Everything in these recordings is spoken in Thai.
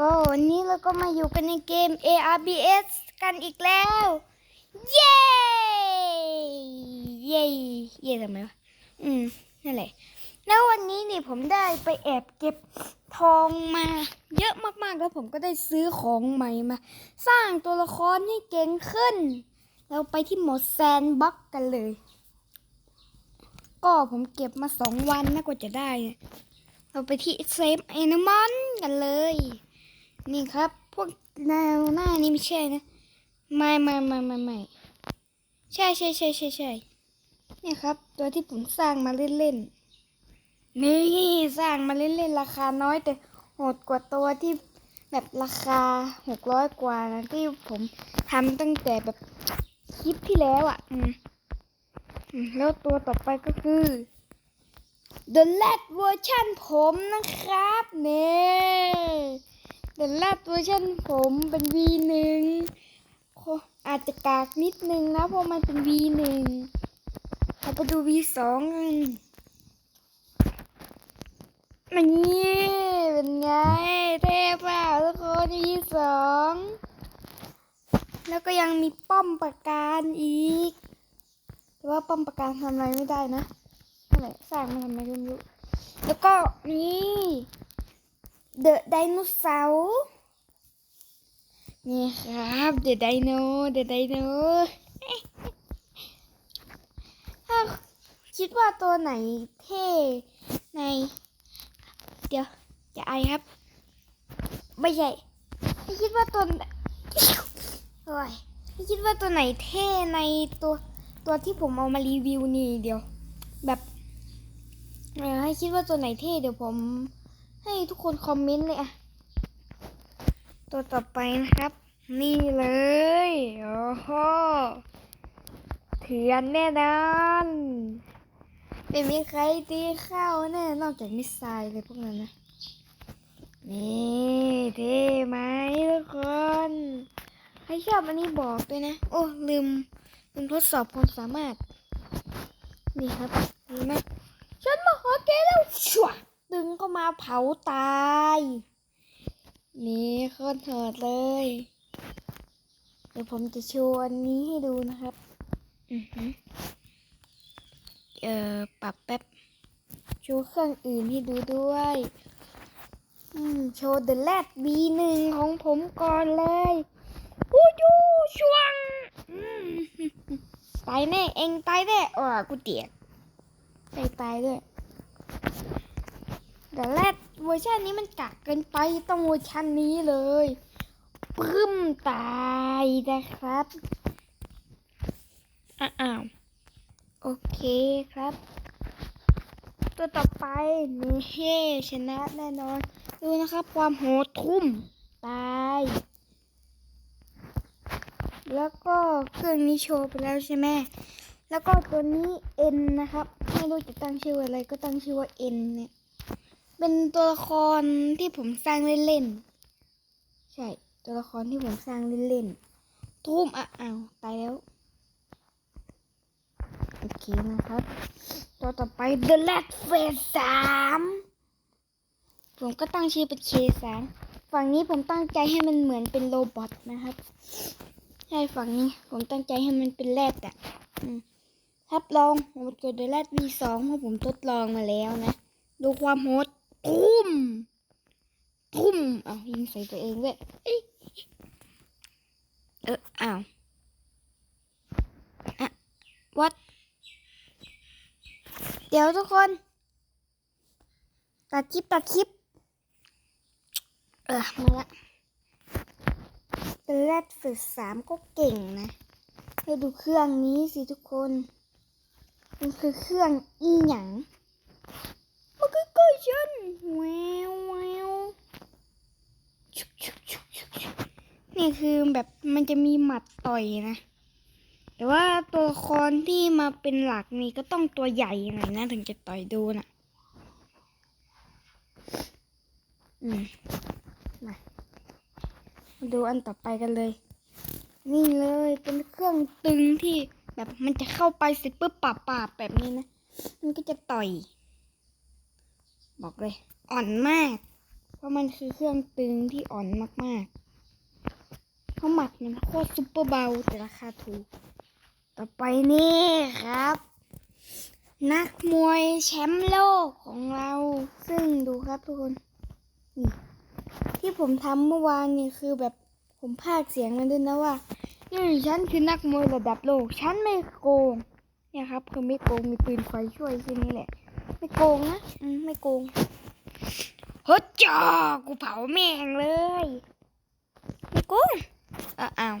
ก็วันนี้เราก็มาอยู่กันในเกม ARBS กันอีกแล้ว เย้ เย้ เย้ทำไมวะ อืม นั่นแหละ แล้ววันนี้นี่ผมได้ไปแอบเก็บทองมา เยอะมากๆ แล้วผมก็ได้ซื้อของใหม่มา สร้างตัวละครให้เก่งขึ้น เราไปที่โหมดแซนบ็อกกันเลย ก็ผมเก็บมาสองวันนะกว่าจะได้เนี่ยเราไปที่เซฟแอนิมอนกันเลย นี่ครับ พวกแนวหน้านี่ไม่ใช่นะ ไม่ไม่ไม่ไม่ไม่ใช่ใช่ใช่ใช่ใช่นี่ครับ ตัวที่ผมสร้างมาเล่นๆ นี่สร้างมาเล่นๆ ราคาน้อยแต่โหดกว่าตัวที่แบบราคาหกร้อยกว่านะที่ผมทำตั้งแต่แบบคลิปที่แล้วอะ อืมแล้วตัวต่อไปก็คือ The Last Version ผมนะครับเนี่ย The Last Version ผมเป็น V1 อาจจะกากนิดนึงนะเพราะมันเป็น V1 เราไปดู V2 กันมันนี่เป็นไงเท่เปล่าทุกคน V2 แล้วก็ยังมีป้อมประการอีก แต่ว่าป้อมประการทำอะไรไม่ได้นะนั่นแหละสร้างมาทำไมก็ไม่รู้แล้วก็นี่ เดอะไดโนเสาร์นี่ครับเดอะไดโนเดอะไดโนถ้าคิดว่าตัวไหนเท่ใน เดี๋ยวจะไอครับ ไม่ใช่คิดว่าตัวโอ้ยคิดว่าตัวไหนเท่ในตัวตัวที่ผมเอามารีวิวนี่เดี๋ยว แบบเออให้คิดว่าตัวไหนเท่เดี๋ยวผม ให้ทุกคนคอมเมนต์เลยอะตัวต่อไปนะครับ นี่เลยโอ้โหเถื่อนแน่นอนไม่มีใครตีเข้าแน่นอกจากมิสไซล์เลยพวกนั้นนะ นี่เท่ไหมทุกคน ใครชอบอันนี้บอกด้วยนะ โอ้ ลืมลืมทดสอบความสามารถ นี่ครับดีไหมฉันมาหาแกแล้วชัว ดึงเข้ามาเผาตายนี่โคตรโหดเลย เดี๋ยวผมจะโชว์อันนี้ให้ดูนะครับ อือหือเอ่อปรับแป๊บ โชว์เครื่องอื่นให้ดูด้วย อืม โชว์ The Lad B1 ของผมก่อนเลยวู้ยูช่วงอืมตายแน่ เองตายแน่อ่ากูเตียกตายตายด้วย แต่แรกเวอร์ชันนี้มันกากเกินไปต้องเวอร์ชันนี้เลยปึ้มตายนะครับอะอ้าวโอเคครับ ตัวต่อไปนี่เฮ้ชนะแน่นอน ดูนะครับ ความโหดทุ่มตาย แล้วก็เครื่องนี้โชว์ไปแล้วใช่ไหมแล้วก็ตัวนี้ N นะครับ ไม่รู้จะตั้งชื่ออะไรก็ตั้งชื่อว่า N เนี่ย เป็นตัวละครที่ผมสร้างเล่นๆ ใช่ ตัวละครที่ผมสร้างเล่นๆ ทุ่มอ้าวตายแล้ว โอเคนะครับ ตัวต่อไป The Last Phase สามผมก็ตั้งชื่อเป็น K สามฝั่งนี้ผมตั้งใจให้มันเหมือนเป็นโรบอทนะครับ ใช่ฝั่งนี้ผมตั้งใจให้มันเป็นแรดอะครับลองผมกดเดแรด V2 เพราะผมทดลองมาแล้วนะ ดูความโหด ทุ่มทุ่มอ้าวยิงใส่ตัวเองด้วยเอ้ยเอออ้าวอะวัดเดี๋ยวทุกคน ตัดคลิปตัดคลิป เออมาละเป็นแรดฝึกสามก็เก่งนะให้ดูเครื่องนี้สิทุกคน มันคือเครื่องอีหยัง มันคือเกิดฉันแววแววนี่คือแบบมันจะมีหมัดต่อยนะ แต่ว่าตัวละครที่มาเป็นหลักนี่ก็ต้องตัวใหญ่หน่อยนะ ถึงจะต่อยดูน่ะ อืม มาดูอันต่อไปกันเลย นี่เลยเป็นเครื่องตึงที่แบบมันจะเข้าไปเสร็จปุ๊บปราบปราบแบบนี้นะ มันก็จะต่อย บอกเลย อ่อนมาก เพราะมันคือเครื่องตึงที่อ่อนมากๆเขาหมักมันโคตรซุปเปอร์เบาแต่ราคาถูก ต่อไปนี่ครับ นักมวยแชมป์โลกของเรา ซึ่งดูครับทุกคนนี่ที่ผมทำเมื่อวานนี่คือแบบผมพากเสียงมันด้วยนะว่านี่ฉันคือนักมวยระดับโลก ฉันไม่โกง เนี่ยครับ คือไม่โกงมีปืนไฟช่วยแค่นี้แหละ ไม่โกงนะอืมไม่โกงเฮ้ยจ้ากูเผาแม่งเลย ไม่โกงอะอ้าว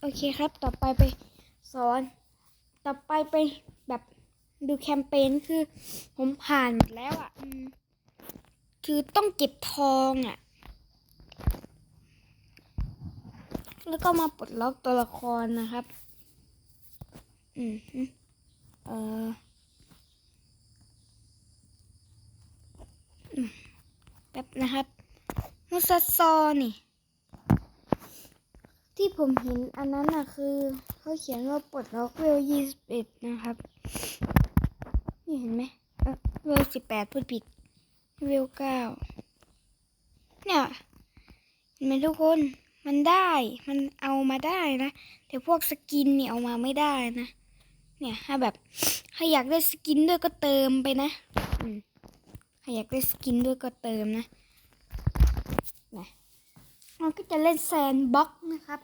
โอเคครับ ต่อไปไปสอน ต่อไปไปแบบดูแคมเปญคือ ผมผ่านหมดแล้วอะคือต้องเก็บทองอะ แล้วก็มาปลดล็อกตัวละครนะครับ อืมเออม แป๊บนะครับมุสซอนี่ ที่ผมเห็นอันนั้นน่ะคือเขาเขียนว่าปลดล็อกเวลยี่สิบเอ็ดนะครับ นี่เห็นไหมเออเวลสิบแปดพูดผิด เวลเก้าเนี่ยเห็นไหมทุกคนมันได้มันเอามาได้นะ แต่พวกสกินเนี่ยเอามาไม่ได้นะ เนี่ยถ้าแบบถ้าอยากได้สกินด้วยก็เติมไปนะ อืม อยากได้สกินด้วยก็เติมนะนะเราก็จะเล่นแซนบ็อกนะครับ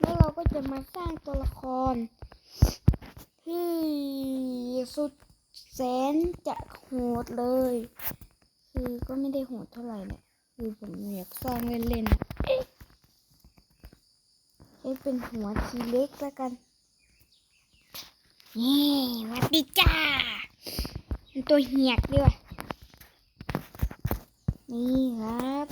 แล้วเราก็จะมาสร้างตัวละคร ที่สุดแสนจะโหดเลย คือก็ไม่ได้โหดเท่าไหร่แหละคือผมอยากสร้างเล่นๆอะเอ๊ะเป็นหัวทีเล็กแล้วกันนี่วัดดีจ้า ตัวเหียกด้วย นี่ครับ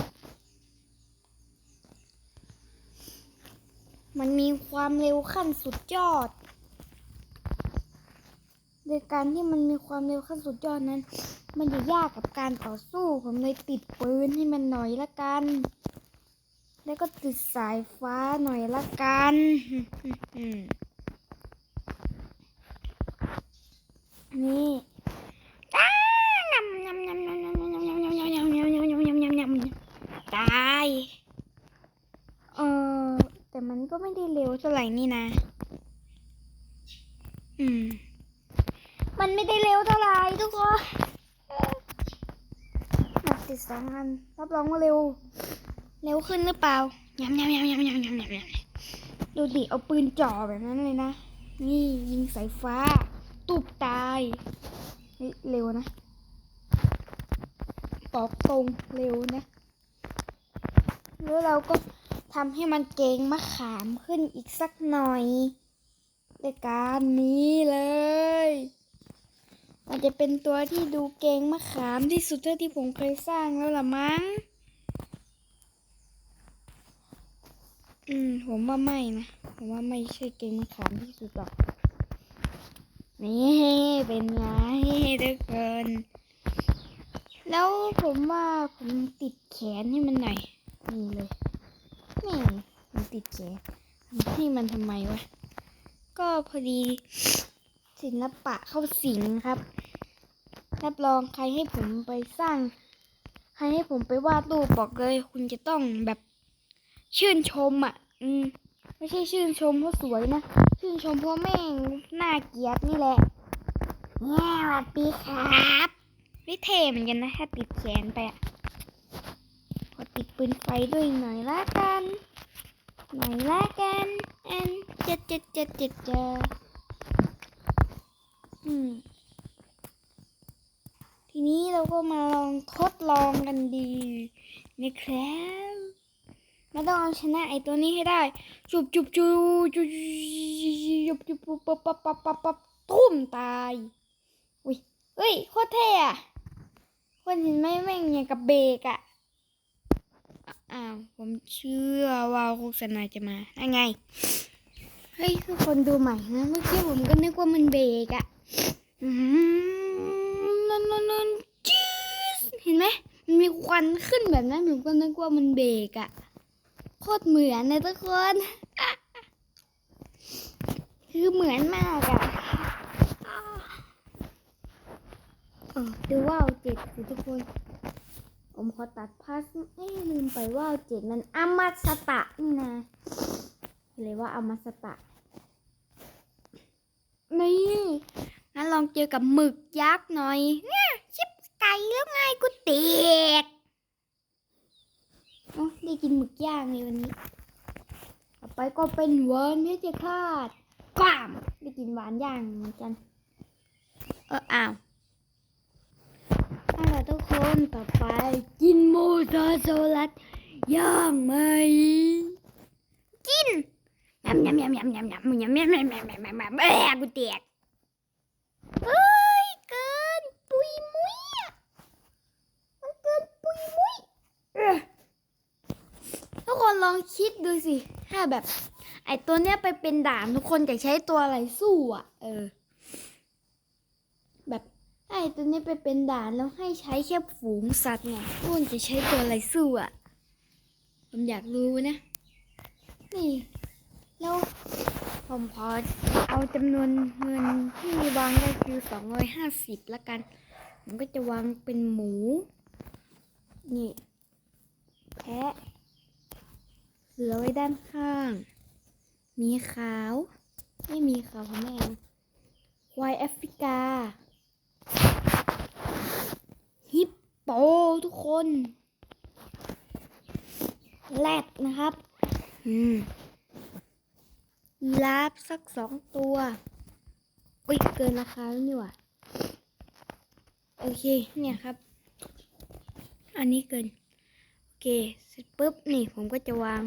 มันมีความเร็วขั้นสุดยอด โดยการที่มันมีความเร็วขั้นสุดยอดนั้น มันจะยากกับการต่อสู้ ผมเลยติดปืนให้มันหน่อยละกัน แล้วก็ติดสายฟ้าหน่อยละกันนี่ ตาย เออแต่มันก็ไม่ได้เร็วเท่าไหร่นี่นะ อืม มันไม่ได้เร็วเท่าไหร่ทุกคนมัติดสองอันรับรองว่าเร็ว เร็วขึ้นหรือเปล่าย้ำย้ำยำยำยำยำยำดูดิเอาปืนจ่อแบบนั้นเลยนะ นี่ยิงสายฟ้า ตุบตายเร็วนะปอกตรงเร็วนะ แล้วเราก็ทำให้มันเก่งมะขามขึ้นอีกสักหน่อยในการนี้เลย มันจะเป็นตัวที่ดูเก่งมะขามที่สุดเท่าที่ผมเคยสร้างแล้วล่ะมั้ง อืม ผมว่าไม่นะ ผมว่าไม่ใช่เก่งมะขามที่สุดหรอก นี่เป็นไงทุกคน แล้วผมว่าผมติดแขนให้มันหน่อย นี่เลยนี่ผมติดแขนให้มันทำไมวะ ก็พอดีศิลปะเข้าสิงครับ รับรองใครให้ผมไปสร้าง ใครให้ผมไปวาดรูปบอกเลย คุณจะต้องแบบชื่นชมอะ อืม ไม่ใช่ชื่นชมเพราะสวยนะ ชื่นชมเพราะแม่งหน่าเกียดนี่แหละเนี่ยสวัสดีครับไม่เท่เหมือนกันนะ ถ้าติดแขนไปอะ ปืนไฟด้วยหน่อยละกัน หน่อยละกันอันเจ็ดเจ็ดเจ็ดเจ็ดเจ็ดอืมทีนี้เราก็มาลองทดลองกันดีนะครับเราต้องเอาชนะไอตัวนี้ให้ได้ จุบจุบจุบจุบจุบจุบจุบปั๊บปั๊บปั๊บปั๊บปั๊บทุ่มตายอุ้ยเฮ้ยโคตรเท่อะคนเห็นไหมแม่งอย่างกับเบรกอะ อ้าวผมเชื่อว่าโฆษณาจะมาได้ไง เฮ้ยทุกคนดูใหม่นะเมื่อกี้ผมก็นึกว่ามันเบรกอะนั่นนั่นนั่นจี๊ดเห็นไหมมันมีควันขึ้นแบบนั้นผมก็นึกว่ามันเบรกอะโคตรเหมือนเลยทุกคนคือเหมือนมากอะโออดูว่าวเจ็ดทุกคน ผมขอตัดพาสเอ้ลืมไปว่าเจ็ดมันอมสตะนี่นะเลยว่าอมสตะ นี่งั้นลองเจอกับหมึกยักษ์หน่อยเนี่ยชิปไก่แล้วไงกูเตกโอ้ได้กินหมึกย่างในวันนี้ ต่อไปก็เป็นเวิร์นเพชรคาดกล้ามได้กินหวานย่างเหมือนกัน เอออ้าว เอาล่ะทุกคนต่อไปกินโมซาโซลัสย่างไหมกินยำยำยำยำยำยำยำยำยำยำยำยำยำยำยำเอ้กูเตียกเอ้ยเกินปุยมุยมันเกินปุยมุยเอ้อทุกคนลองคิดดูสิถ้าแบบ ไอตัวเนี้ยไปเป็นด่านทุกคนจะใช้ตัวอะไรสู้อะ เออ ไอ้ตัวนี้ไปเป็นด่านแล้วให้ใช้แค่ฝูงสัตว์เนี่ยทุกคนจะใช้ตัวอะไรสู้อะ ผมอยากรู้นะ นี่ แล้วผมขอเอาจำนวนเงินที่วางได้คือสองร้อยห้าสิบละกัน ผมก็จะวางเป็นหมู นี่ แพะเสือไว้ด้านข้าง มีขาว ไม่มีขาวผมไม่ควายแอฟริกา ฮิป โปทุกคนแรดนะครับ อืมยีราฟสักสองตัวอุ้ยเกินราคาแล้วนี่หว่าโอเค เนี่ยครับ อันนี้เกิน โอเค เสร็จปุ๊บ นี่ผมก็จะวาง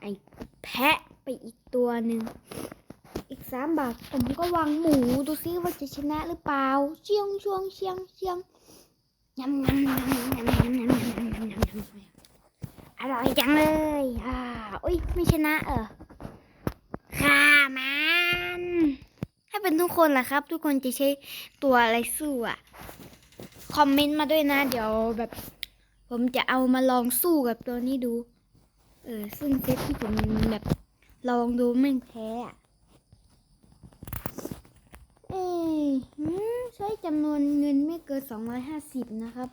ไอ้แพะไปอีกตัวหนึ่ง อีกสามบาท ผมก็วางหมู ดูซิว่าจะชนะหรือเปล่า เชียงช่วงเชียงเชียง ยำยำยำยำยำยำยำยำยำยำอร่อยจังเลยอ่าอุ้ยไม่ชนะเออฆ่ามันถ้าเป็นทุกคนล่ะครับ ทุกคนจะใช้ตัวอะไรสู้อะคอมเมนต์มาด้วยนะ เดี๋ยวแบบ ผมจะเอามาลองสู้กับตัวนี้ดู เออซึ่งเซตที่ผมแบบลองดูไม่แพ้อะ เอ้ยใช้จำนวนเงินไม่เกินสองร้อยห้าสิบนะครับ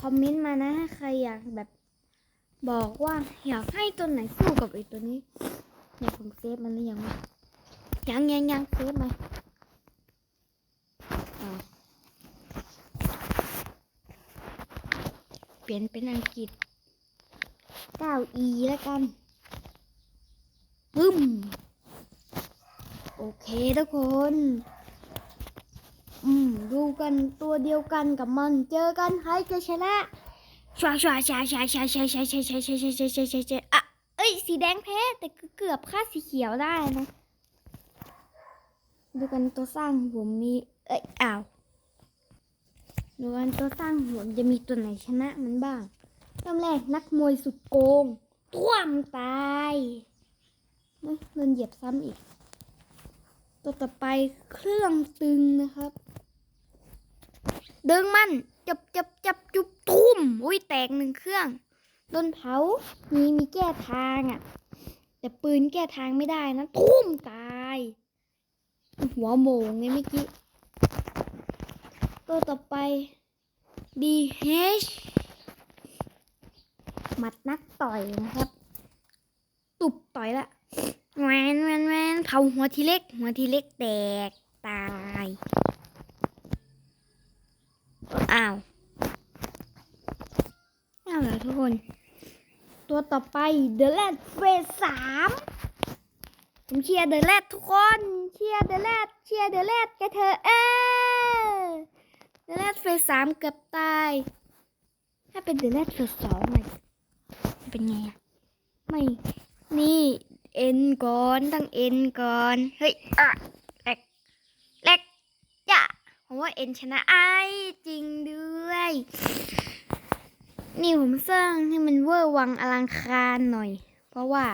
คอมเมนต์มานะใครอยากแบบ บอกว่าอยากให้ตัวไหนสู้กับไอ้ตัวนี้เนี่ยผมเซฟมันหรือยังวะยังยังยังเซฟไหมเปลี่ยนเป็นอังกฤษ 9e แล้วกันปึ้ม โอเคทุกคน อืม ดูกันตัวเดียวกันกับมัน เจอกันใครจะชนะชาชาชาชาชาชาชาชาชาชาชาชาชาชาชาอะเอ้ย สีแดงแพ้ แต่ก็เกือบค่าสีเขียวได้นะ ดูกันตัวสร้างผมมี เอ้ย อ้าวดูกันตัวสร้างผมจะมีตัวไหนชนะมันบ้างเริ่มแรกนักมวยสุดโกงท่วมตายเฮ้ยโดนเหยียบซ้ำอีก ตัวต่อไปเครื่องตึงนะครับ ดึงมัน จับจับจับจุบทุ่ม อุ้ยแตกหนึ่งเครื่องโดนเผา มีมีแก้ทางอะ่ะ แต่ปืนแก้ทางไม่ได้นะ ทุ่มตาย หัวโมงไงเมื่อกี้ ตัวต่อไป DH หมัดนักต่อยนะครับ ตุบต่อยละ แวนแวนแวนเผาหัวทีเล็ก หัวทีเล็กแตกตาย อ้าว อ้าวเหรอทุกคน ตัวต่อไป The Lad เฟสสามผมเชียร์ The Lad ทุกคน เชียร์ The Lad เชียร์ The Lad กันเถอะเออ The Lad เฟสสามเกือบตาย ถ้าเป็น The Lad เฟสสองมันเป็นไงอะไม่ นี่ เอ็นก่อนตั้งเอ็นก่อน เฮ้ยอะแหลกแหลกจ้ะผมว่าเอ็นชนะไอ้จริงด้วย นี่ผมสร้างให้มันเวอร์วังอลังคารหน่อย เพราะว่า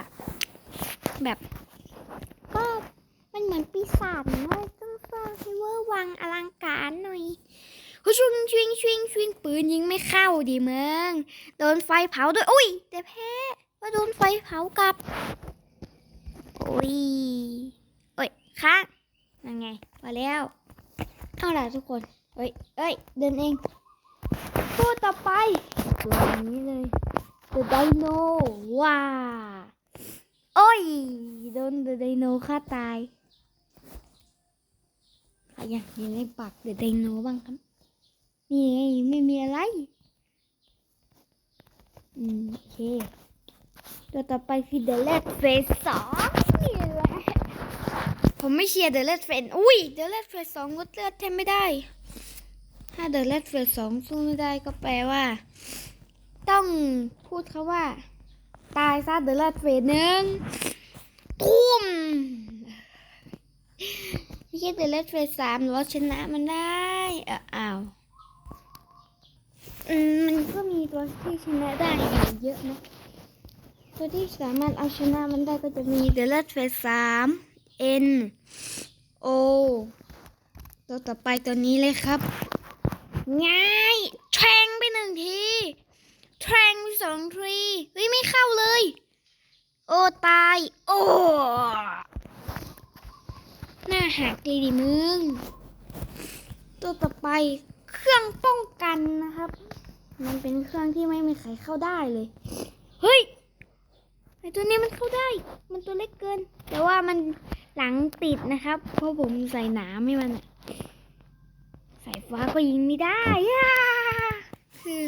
แบบ ก็มันเหมือนปีศาจนะต้องสร้างให้เวอร์วังอลังการหน่อยเขาชวงชวิงชวิงชวิงปืนยิงไม่เข้าดิเมืองโดนไฟเผาด้วยอุ้ยแต่แพ้ว่าโดนไฟเผากลับ อุ้ยโอ้ยค้างยังไงมาแล้วเอาล่ะทุกคนเอ้ยเอ้ย เดินเองตัวต่อไปตัวนี้เลย The Dino ว้าโอ้ย โดน The Dino ฆ่าตายใครอย่ากเห็นในปาก The Dino บ้างครับนี่ไงไม่มีอะไร อืมโอเค ตัวต่อไปคือ The Red Face สองนี่แหละผมไม่เชียร์ The Red Face อุ้ย The Red Face สองลดเลือดแทนไม่ได้ ถ้า The Red Face สองสู้ไม่ได้ก็แปลว่า ต้องพูดคาว่า ตายซะ The Red Face หนึ่งทุ่มไม่ใช่ The Red Face สามหรือว่าชนะมันได้เอ้าวอืมมันก็มีตัวที่ชนะได้เยอะนะ ตัวที่สามารถเอาชนะมันได้ก็จะมี The Red Face สาม N O ตัวต่อไปตัวนี้เลยครับ ง่ายแทงไปหนึ่งทีแทงไปสองทีเฮ้ยไม่เข้าเลย โอตาย โอ้หน้าหักเลยดิมึง ตัวต่อไปเครื่องป้องกันนะครับ มันเป็นเครื่องที่ไม่มีใครเข้าได้เลย เฮ้ย ตัวนี้มันเข้าได้ มันตัวเล็กเกิน แต่ว่ามันหลังติดนะครับ เพราะผมใส่หนามให้มันอะสายฟ้าก็ยิงไม่ได้คือ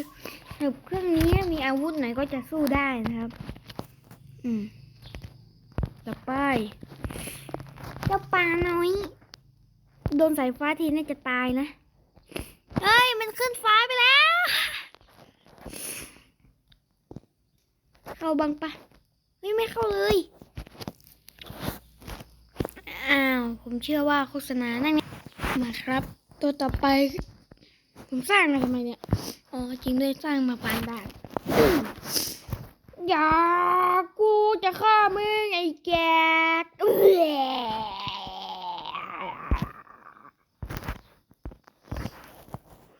แบบเครื่องนี้มีอาวุธไหนก็จะสู้ได้นะครับ อืมต่อไปเจ้าปลาน้อย โดนสายฟ้าทีน่าจะตายนะ เฮ้ย มันขึ้นฟ้าไปแล้ว เข้าบังปะ ไม่เข้าเลย อ้าว ผมเชื่อว่าโฆษณานั่นไงมาครับ ตัวต่อไป ผมสร้างมาทำไมเนี่ย อ๋อ จริงด้วยสร้างมาปานด่านอย่ากูจะฆ่ามึงไอ้แก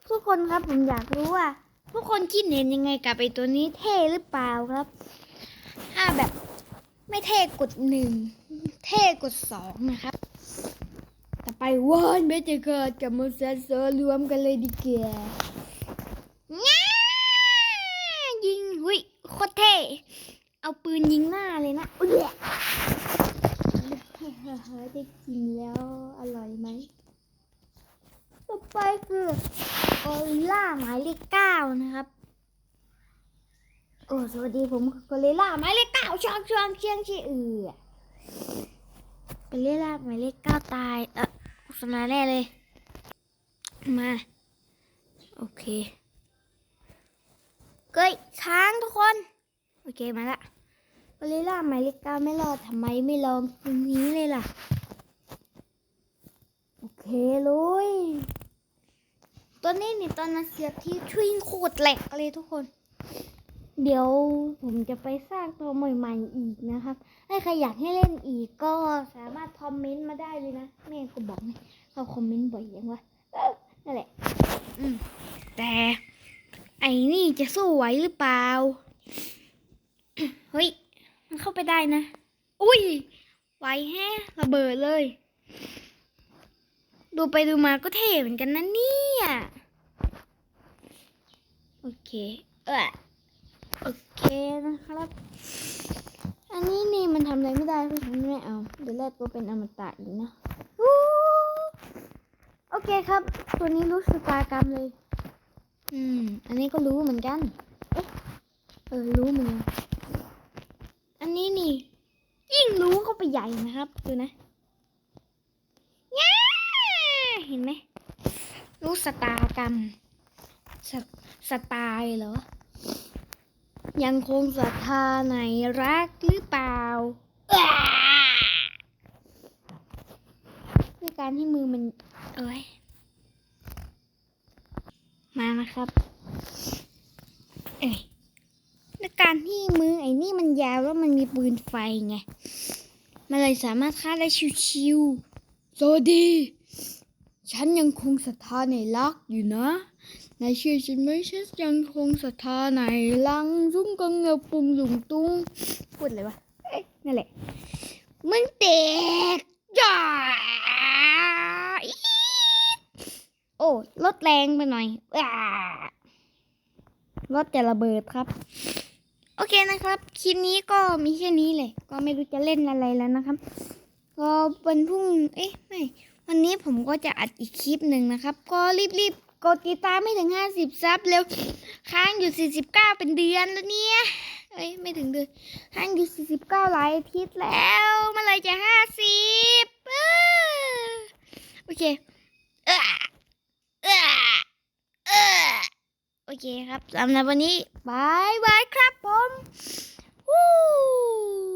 ทุกคนครับผมอยากรู้ว่าทุกคนคิดเห็นยังไงกับไอ้ตัวนี้เท่หรือเปล่าครับ ถ้าแบบ ไม่เท่กดหนึ่งเท่กดสองนะครับ ต่อไปวอนเบจิเกิดกับมูเซสเซอร์รวมกันเลยดีเกียง่ายิงหุยโคตรเท่ เอาปืนยิงหน้าเลยนะอุ๊ยได้กินแล้วอร่อยไหม ต่อไปคือโอล่าหมายเลขเก้านะครับ โอ้สวัสดีผมคือกอริล่าหมายเลขเก้าช่างช่างเชียงชีเอือกอริล่าหมายเลขเก้าตายเออโฆษณาแน่เลย มา โอเคเกยช้างทุกคน โอเคมาละกอริล่าหมายเลขเก้าไม่รอดทำไมไม่ลองตรงนี้เลยล่ะ โอเคเลยตัวนี้นี่ตอนนั้นเสียบที่ทวิงโคตรแหลกเลยทุกคน เดี๋ยวผมจะไปสร้างตัวใหม่ๆอีกนะครับ ถ้าใครอยากให้เล่นอีกก็สามารถคอมเมนต์มาได้เลยนะแม่เขาบอกไงเขาคอมเมนต์บ่อยยังวะนั่นแหละ อืม แต่ ไอ้นี่จะสู้ไหวหรือเปล่า เฮ้ย มันเข้าไปได้นะ อุ้ย ไหวแฮะ ระเบิดเลย ดูไปดูมาก็เท่เหมือนกันนะเนี่ย โอเค เออ โอเคนะครับ อันนี้นี่มันทำอะไรไม่ได้เพราะฉันไม่เอา เดี๋ยวแรกก็เป็นอมตะอีกนะโอเคครับ ตัวนี้รู้สตากรรมเลย อืม อันนี้ก็รู้เหมือนกัน เอ๊ะ เออ รู้เหมือนกันอันนี้นี่ ยิ่งรู้เข้าไปใหญ่นะครับ ดูนะย้เห็นไหมรู้สตากรรมสสตล์เหรอ ยังคงศรัทธาในรักหรือเปล่าด้วยการที่มือมันเอ้ยมานะครับ เอ้ยด้วยการที่มือไอ้นี่มันยาวแล้วมันมีปืนไฟไง มันเลยสามารถฆ่าได้ชิวๆสวัสดี ฉันยังคงศรัทธาในรักอยู่นะ นายเชื่อฉันไหมฉันยังคงศรัทธาในลังรุ่งกังเงาปุงหลุงตุงพูดอะไรวะเอ้ยนั่นแหละมันเด็กจ้าอี๊ดโอ้รถแรงไปหน่อยว้ารถจะระเบิดครับ โอเคนะครับ คลิปนี้ก็มีแค่นี้เลย ก็ไม่รู้จะเล่นอะไรแล้วนะครับ ก็วันพรุ่ง เอ๊ะ ไม่ วันนี้ผมก็จะอัดอีกคลิปหนึ่งนะครับ ก็รีบๆ กดติดตามไม่ถึง50ซับเร็วค้างอยู่49เก้าเป็นเดือนแล้วเนี่ยเอ้ยไม่ถึงเดือนค้างอยู่49หลายอาทิตย์แล้วเมื่อไรจะ50เอ้อโอเคเออเออเออโอเคครับสำหรับวันนี้บายบายครับผมวู้